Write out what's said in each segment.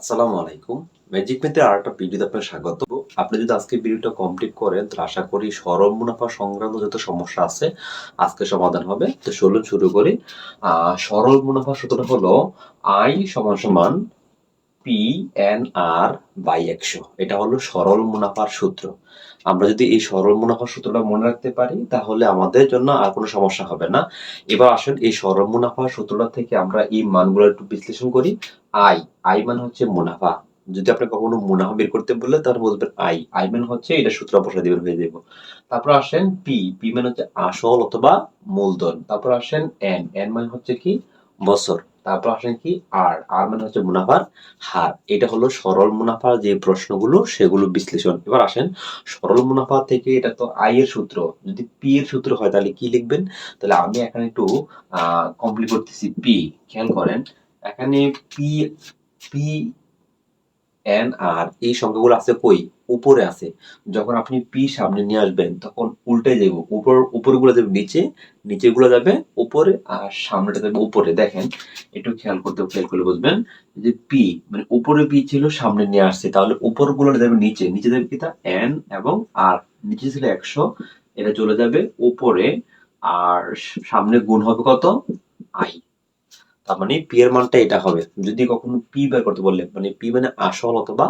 আসসালামু আলাইকুম। ম্যাজিক মেতে আর একটা ভিডিওতে আপনাকে স্বাগত। আপনি যদি আজকে ভিডিওটা কমপ্লিট করেন, তাহলে আশা করি সরল মুনাফা সংক্রান্ত যত সমস্যা আছে, আজকে সমাধান হবে। তো চলুন শুরু করি। সরল মুনাফা সূত্রটা হলো আই সমান সমান পি এন আর বাই একশো। এটা হলো সরল মুনাফার সূত্র। আমরা যদি এই সরল মুনাফার সূত্রটা মনে রাখতে পারি, তাহলে আমাদের জন্য আর কোনো সমস্যা হবে না। এবার আসেন এই সরল মুনাফার সূত্রটা থেকে আমরা এই মানগুলো একটু বিশ্লেষণ করি। আই আই মানে হচ্ছে মুনাফা। যদি আপনি কখনো মুনাফা বের করতে বললে, তাহলে বলবেন আই। আই মানে হচ্ছে এটা সূত্র বসে দিবেন হয়ে যাবে তারপর আসেন পি পি মানে হচ্ছে আসল অথবা মূলধন। তারপর আসেন এন এন মানে হচ্ছে কি? বছর। তারপর আসেন কি? আর আর মানে হচ্ছে মুনাফার হার। এটা হলো সরল মুনাফার যে প্রশ্নগুলো, সেগুলো বিশ্লেষণ। এবার আসেন, সরল মুনাফা থেকে এটা তো আই এর সূত্র। যদি পি এর সূত্র হয়, তাহলে কি লিখবেন? তাহলে আমি এখানে একটু কমপ্লিট করতেছি পি খেয়াল করেন এখানে পি পি এন আর এই সংখ্যাগুলো আছে কই? উপরে আছে। যখন আপনি পি সামনে নিয়ে আসবেন, তখন উল্টে যাব উপর, উপরগুলো যাবে নিচে নিচেগুলো যাবে উপরে, আর সামনেটা যাবে উপরে। দেখেন, একটু খেয়াল করতে, খেয়াল করলে বুঝবেন যে পি মানে উপরে পি ছিল, সামনে নিয়ে আসছে। তাহলে উপরগুলো যাবে নিচে। নিচে যাবে কি তা? এন এবং আর নিচে ছিল একশো, এটা চলে যাবে উপরে। আর সামনে গুণ হবে কত? আই তার মানে পি এর মানটা এটা হবে। যদি কখনো পি বের করতে বললে মানে পি মানে আসল অথবা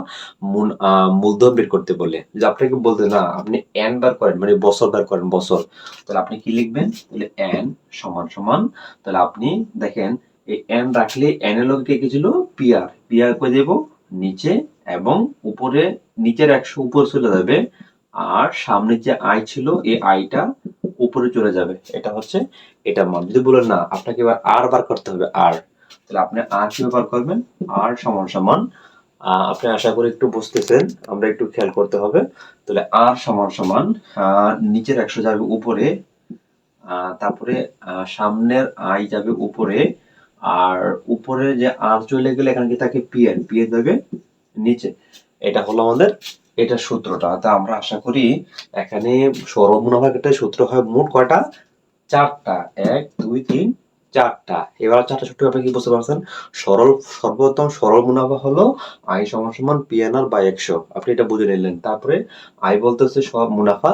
মূলধন বের করতে বললে। যদি আপনাকে বলতে না, আপনি এন বার করেন মানে বছর বার করেন, বছর, তাহলে আপনি কি লিখবেন? তাহলে এন সমান সমান, তাহলে আপনি দেখেন, এই এন রাখলে এন এর লোক কি ছিল? পিআর পিআর করে দেব নিচে এবং উপরে, নিচের একশো উপর চলে যাবে। আর সামনে যে আই ছিল, এই আইটা উপরে চলে যাবে। এটা হচ্ছে এটা মান। যদি বলেন না, আপনাকে এবার আর বার করতে হবে, আর। তাহলে আপনি আর কীভাবে বার করবেন? আর সমান সমান। আপনি আশা করি একটু বুঝতেছেন, আমরা একটু খেয়াল করতে হবে। তাহলে আর সমান সমান নিচের একশো যাবে উপরে তারপরে সামনের আই যাবে উপরে, আর উপরে যে আর চলে গেলে এখানে কি থাকে? পিএন পিএন যাবে নিচে। এটা হলো আমাদের, এটা সূত্রটা। তা আমরা আশা করি এখানে মুনাফার ক্ষেত্রে সূত্র হয় মোট কয়টা? চারটা, এক, দুই, তিন, চারটা। এবার চারটা সূত্র আপনি কি বুঝতে পারছেন? সরল সর্বপ্রথম সরল মুনাফা হলো আই সমান সমান পিএনআর বাই একশো। আপনি এটা বুঝে নিলেন। তারপরে আই বলতে হচ্ছে সব মুনাফা,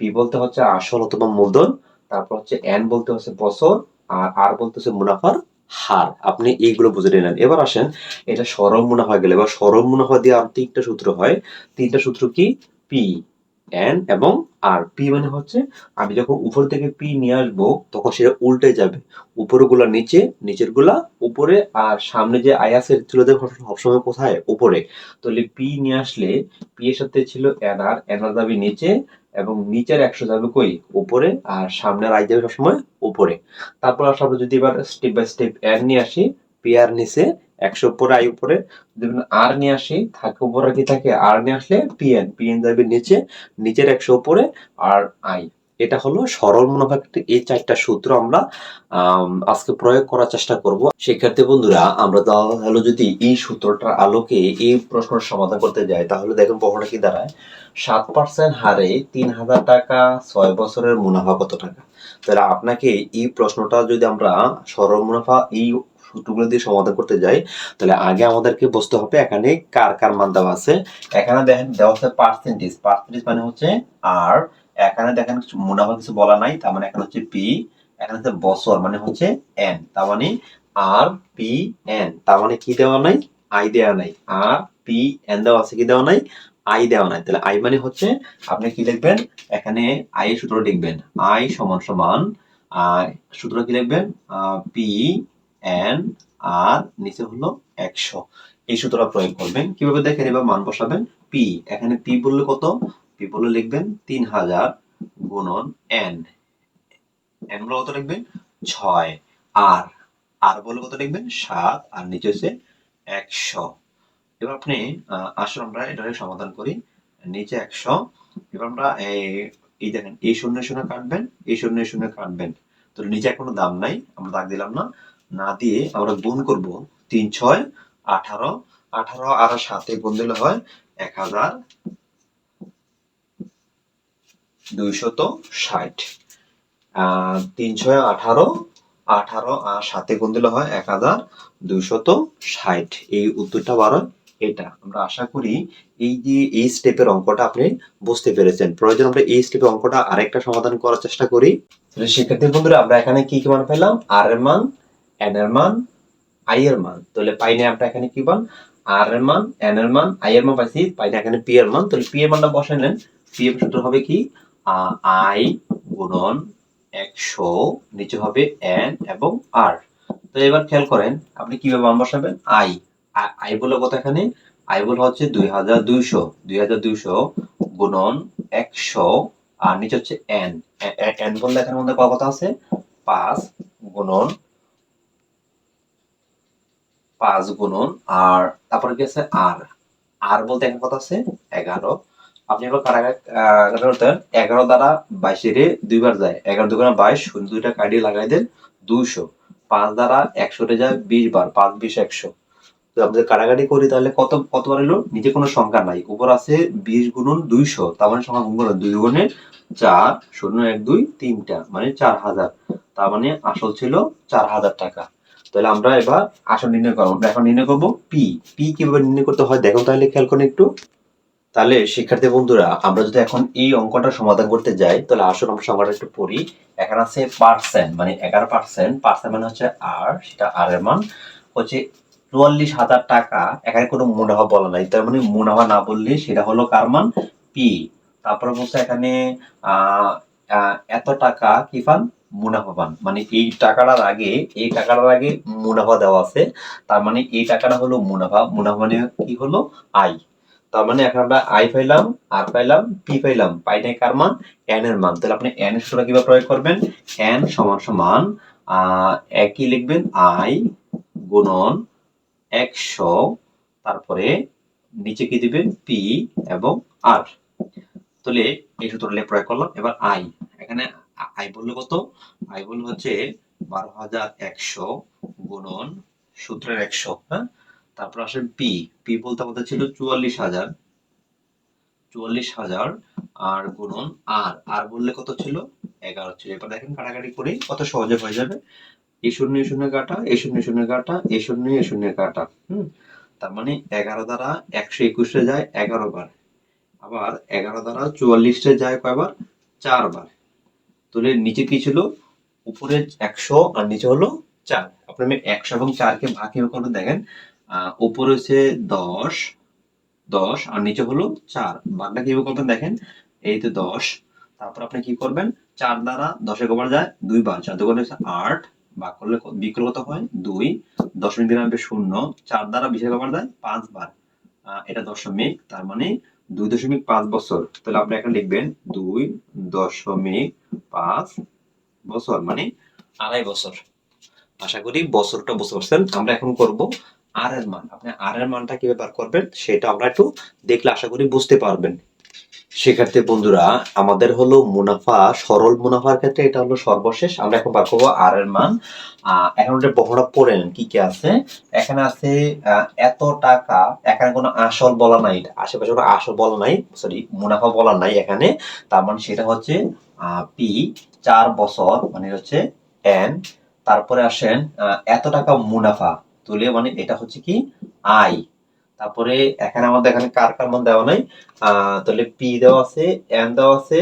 পি বলতে হচ্ছে আসল অথবা মূলধন, তারপর হচ্ছে এন বলতে হচ্ছে বছর, আর আর বলতে হচ্ছে মুনাফার হার। আপনি এইগুলো বুঝে নিলেন। এবার আসেন, এটা সরল মুনাফা গেলে। এবার সরল মুনাফা দিয়ে আর তিনটা সূত্র হয়। তিনটা সূত্র কি? পি, এন এবং আর পি মানে হচ্ছে আমি যখন উপর থেকে পি নিয়ে আসব, তখন সেটা উল্টে যাবে। উপরেরগুলা নিচে নিচেরগুলা উপরে, আর সামনে যে আয়াসের ছিল সবসময় কোথায়? উপরে। তাহলে পি নিয়ে আসলে পি এর সাথে ছিল এনআর এনআর যাবে নিচে, এবং নিচের একশো যাবে কই? উপরে, আর সামনের আই যাবে সবসময় উপরে। তারপর আসলে যদি এবার স্টেপ বাই স্টেপ এন নিয়ে আসি পি আর নিচে একশো উপরে আই উপরে। যদি আর নিয়ে আসি, থাকে উপরে কি থাকে? আর নিয়ে আসলে পিএন পিএন যাবে নিচে, নিচের একশো উপরে, আর আই এটা হলো সরল মুনাফা এই চারটা সূত্র আমরা আজকে প্রয়োগ করার চেষ্টা করব। শিক্ষার্থী বন্ধুরা, আমরা তাহলে যদি এই সূত্রটার আলোকে এই প্রশ্নের সমাধান করতে যাই, তাহলে দেখুন প্রশ্নটা কি দাঁড়ায়। সাত পার্সেন্ট হারে তিন হাজার টাকা, ছয় বছরের মুনাফা কত টাকা? তাহলে আপনাকে এই প্রশ্নটা যদি আমরা সরল মুনাফা, এই সূত্রগুলো দিয়ে সমাধান করতে যাই, তাহলে আগে আমাদেরকে বুঝতে হবে এখানে কার কার মান দেওয়া আছে। এখানে দেখেন দেওয়া আছে পার্সেন্টেজ পার্সেন্টেজ মানে হচ্ছে আর এখানে দেখেন মুনাফা কিছু বলা নাই, তার মানে এখানে হচ্ছে পি এখানে হচ্ছে বছর মানে হচ্ছে এন তার মানে আর পি এন তার মানে কি দেওয়া নাই? আই দেওয়া নাই। আর পি এন দেওয়া আছে, কি দেওয়া নাই? আই দেওয়া নাই। তাহলে আই মানে হচ্ছে আপনি কি লিখবেন? এখানে আই সূত্র লিখবেন। আই সমান সমান সূত্র কি লিখবেন? পি এন আর নিচে হলো একশো। এই সূত্রটা প্রয়োগ করবেন। কীভাবে দেখেন এবার মান বসাবেন? পি এখানে পি বললে কত? পি বললে লিখবেন তিন হাজার গুণন এন এন বলে কত লিখবেন? ছয়। আর আর বলে কত লিখবেন? সাত। আর নিচে হচ্ছে একশো। এবার আপনি আসুন আমরা এটাকে সমাধান করি। নিচে একশো। এবার আমরা এই দেখেন, এই শূন্য শূন্য কাটবেন, এই শূন্য শূন্য কাটবেন। তো নিচে কোনো দাম নাই। আমরা দাগ দিলাম না। না দিয়ে আমরা গুণ করব তিন, ছয়, আঠারো। আঠারো আর সাথে গুণ দিলে হয় এক হাজার দুইশত ষাট। তিন, ছয়, আঠারো। আঠারো আর সাথে গুণ দিলে হয় এক হাজার দুইশত ষাট। এই উত্তরটা বারো এটা। আমরা আশা করি এই যে এই স্টেপের অঙ্কটা আপনি বুঝতে পেরেছেন। প্রয়োজন আমরা এই স্টেপের অঙ্কটা আরেকটা সমাধান করার চেষ্টা করি। শিক্ষার্থী বন্ধুরা, আমরা এখানে কি কি মান পেলাম? আর এর মান এন এর মান আই এর মান তাহলে পাইনে আমরা এখানে কি পান আর এর মান এন এর মান আই এর মান পাইছি, পাইনে এখানে পি এর মান তাহলে পি এর মানটা বসাই নেন। পি এর সূত্র হবে কি? আই গুণন একশো, নিচে হবে এন এবং আর তো এবার খেয়াল করেন, আপনি কীভাবে মান বসাবেন? আই আই বলে কত এখানে? আই বলে হচ্ছে দুই হাজার দুইশো। দুই হাজার দুইশো গুণন একশো, আর নিচে হচ্ছে এন এন বললে এখানের মধ্যে কত আছে? পাঁচ গুণন পাঁচ গুণন আর, তারপরে কি আছে? আর। আর বলতে এখানে কত আছে? এগারো। আপনি এবার কাটাকাটি এগারো দ্বারা বাইশের দুইবার যায়। এগারো দুগুণা বাইশ শূন্য দুইটা কাটিয়ে লাগাই দেন দুইশো। পাঁচ দ্বারা একশোতে যায় বিশ বার। পাঁচ, বিশ, একশো। তো আমাদের কাটাকাটি করি তাহলে কত, কতবার এলো? নিচে কোনো সংখ্যা নাই। উপর আছে বিশ গুণন দুইশো। তার মানে সংখ্যা গুণ দুই গুণে চার, শূন্য এক দুই, তিনটা। মানে চার হাজার। তার মানে আসল ছিল চার হাজার টাকা। তাহলে আমরা এবার আসল নির্ণয় করব। এখন নির্ণয় করব পি পি কীভাবে নির্ণয় করতে হয়? দেখো তাহলে খেয়াল করেন একটু। তাহলে শিক্ষার্থী বন্ধুরা, আমরা যদি এখন এই অঙ্কটা সমাধান করতে যাই, তাহলে আসল আমরা সংখ্যাটা একটু পড়ি। এখানে আছে পার্সেন্ট মানে এগারো পার্সেন্ট পার্সেন্ট মানে হচ্ছে আর সেটা আর এর মান। হচ্ছে চুয়াল্লিশ হাজার টাকা। এখানে কোনো মুনাফা বলা নাই। তার মানে মুনাফা না বললে সেটা হলো কার মান? পি তারপরে বলছে এখানে এত টাকা, কি পান মুনাফা পান। মানে এই টাকাটার আগে, এই টাকাটার আগে মুনাফা দেওয়া আছে। তার মানে এই টাকাটা হলো মুনাফা। মুনাফা মানে কি হলো? আই তার মানে এখন আমরা আই পাইলাম, আর পাইলাম, পি পাইলাম। পাইটাই কার মান? এন এর মান। তাহলে আপনি এন এর সূত্র কীভাবে প্রয়োগ করবেন? এন সমান সমান একই লিখবেন আই গুণন একশো, তারপরে নিচে কি দিবেন? পি এবং আর। তাহলে এই সূত্রটা প্রয়োগ করলাম। এবার আই এখানে আই বলল কত? আই বলল হচ্ছে বারো হাজার একশো গুণন সূত্রের একশো হ্যাঁ? তারপর আসেন পি পি বলতে আমাদের ছিল চুয়াল্লিশ হাজার। চুয়াল্লিশ হাজার আর গুণন আর আর বললে কত ছিল? এগারো ছিল। এবার দেখেন কাটাকাটি করে কত সহজে হয়ে যাবে। এই শূন্য শূন্য কাটা এই শূন্য শূন্য কাটা এই শূন্য এই শূন্য কাটা, হুম? তার মানে এগারো দ্বারা একশো একুশে যায় এগারো বার। আবার এগারো দ্বারা চুয়াল্লিশে যায় কয়বার? চারবার। নিচে কি ছিল? উপরে একশো আর নিচে হলো চার। আপনি আমি একশো এবং চারকে ভাগ করবেন দেখেন? উপরে হচ্ছে দশ দশ আর নিচে হলো চার। ভাগটা কীভাবে করবেন দেখেন? এই তো দশ। তারপর আপনি কি করবেন? চার দ্বারা দশে কবার যায় দুই বার। চার দুগুণ আট। ভাগ করলে বিক্রয় কত হয়? দুই। দশমিক দিন আসবে শূন্য। চার দ্বারা বিশে কবার যায়? পাঁচ বার এটা দশমিক, তার মানে দুই দশমিক পাঁচ বছর। তাহলে আপনি এখন লিখবেন দুই দশমিক পাঁচ বছর মানে আড়াই বছর। আশা করি বছরটা বুঝতে পারছেন। আমরা এখন করব আর এর মান। আপনি আর এর মানটা কীভাবে বার করবেন, সেটা আমরা একটু দেখলে আশা করি বুঝতে পারবেন। শিক্ষার্থী বন্ধুরা, আমাদের হলো মুনাফা, সরল মুনাফার ক্ষেত্রে এটা হলো সর্বশেষ। আমরা এখন বার করব আর এর মান। এখন বহরা পড়ে নেন, কি কি আছে? এখানে আছে এত টাকা, এখানে কোনো আসল বলা নাই, আশেপাশে কোনো আসল বলা নাই সরি মুনাফা বলা নাই এখানে। তার মানে সেটা হচ্ছে পি চার বছর মানে হচ্ছে এন তারপরে আসেন এত টাকা মুনাফা। তুলে মানে এটা হচ্ছে কি? আই তারপরে এখানে আমাদের এখানে কার কার মান দেওয়া নাই? তাহলে পি দেওয়া আছে এন দেওয়া আছে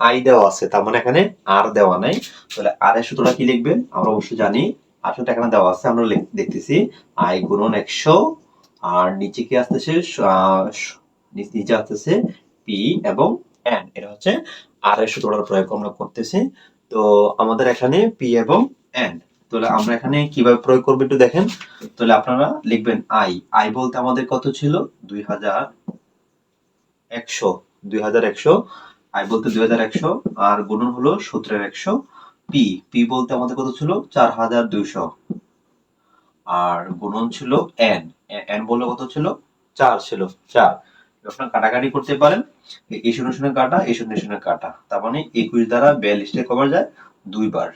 আই দেওয়া আছে, তার মানে এখানে আর দেওয়া নাই। তাহলে আর এর সূত্রটা কি লিখবেন? আমরা অবশ্যই জানি আসলে এখানে দেওয়া আছে, আমরা দেখতেছি আই গুণন একশো, আর নিচে কি আসতেছে? নিচে আসতেছে পি এবং এন এটা হচ্ছে আর এর সূত্রটার প্রয়োগ আমরা করতেছি। তো আমাদের এখানে পি এবং এন তাহলে আমরা এখানে কীভাবে প্রয়োগ করব একটু দেখেন। তাহলে আপনারা লিখবেন আই আই বলতে আমাদের কত ছিল? দুই হাজার একশো। দুই হাজার একশো। আই বলতে দুই হাজার একশো। আর গুণন হলো সূত্রের একশো। পি পি বলতে আমাদের কত ছিল? চার হাজার দুইশো। আর গুণন ছিল এন এন বললে কত ছিল? চার ছিল। চার। আপনার কাটাকাটি করতে পারেন। এই শূন্য শূন্য কাটা, এই শূন্য শূন্য কাটা। তার মানে একুশ দ্বারা বিয়াল্লিশটা কভার যায় দুইবার।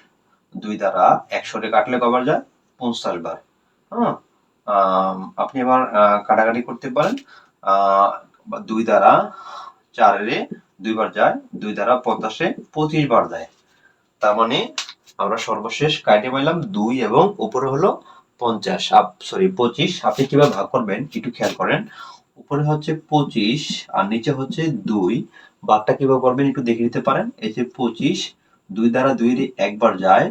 দুই দ্বারা একশোটে কাটলে কবার যায়? পঞ্চাশ বার। হ্যাঁ আপনি এবার কাটাকাটি করতে পারেন। দুই দ্বারা চারে দুইবার যায়, দুই দ্বারা পঞ্চাশে পঁচিশ বার যায়। তার মানে আমরা সর্বশেষ কাটে পাইলাম দুই এবং উপরে হলো পঞ্চাশ। সরি পঁচিশ। আপনি কীভাবে ভাগ করবেন একটু খেয়াল করেন। উপরে হচ্ছে পঁচিশ আর নিচে হচ্ছে দুই। বাঘটা কীভাবে করবেন একটু দেখে নিতে পারেন। এই যে পঁচিশ দুই দ্বারা দুই একবার যায়,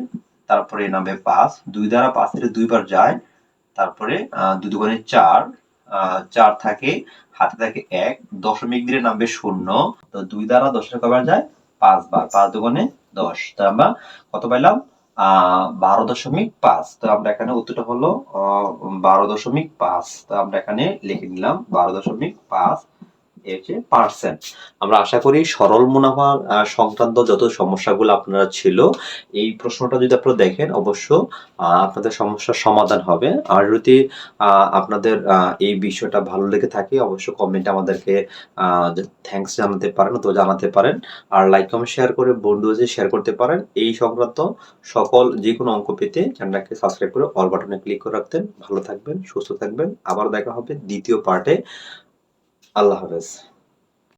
তারপরে নামে পাঁচ। দুই দ্বারা পাঁচের দুইবার যায়, তারপরে দুই দুগুণে চার চার থাকে, হাতে থাকে এক, দশমিক দিলে নামবে শূন্য। তো দুই দ্বারা দশের কবার যায়? পাঁচ বার পাঁচ দুগুণে দশ। তো আমরা কত পাইলাম? বারো দশমিক পাঁচ। তো আমরা এখানে উত্তরটা হলো বারো দশমিক পাঁচ। তো আমরা এখানে লিখে নিলাম বারো দশমিক পাঁচ। হচ্ছে পার্সেন্ট আমরা আশা করি সরল মুনাফা সংক্রান্ত যত সমস্যাগুলো আপনারা ছিল, এই প্রশ্নটা যদি আপনারা দেখেন, অবশ্য আপনাদের সমস্যার সমাধান হবে। আর যদি আপনাদের এই বিষয়টা ভালো লেগে থাকে, অবশ্য কমেন্টে আমাদেরকে থ্যাঙ্কস জানাতে পারেন, অথবা জানাতে পারেন। আর লাইক কমেন্ট শেয়ার করে বন্ধু শেয়ার করতে পারেন। এই সংক্রান্ত সকল যে কোনো অঙ্ক পেতে চ্যানেলটাকে সাবস্ক্রাইব করে অল বাটনে ক্লিক করে রাখতেন। ভালো থাকবেন, সুস্থ থাকবেন। আবার দেখা হবে দ্বিতীয় পার্টে আল্লাহ হাফেজ।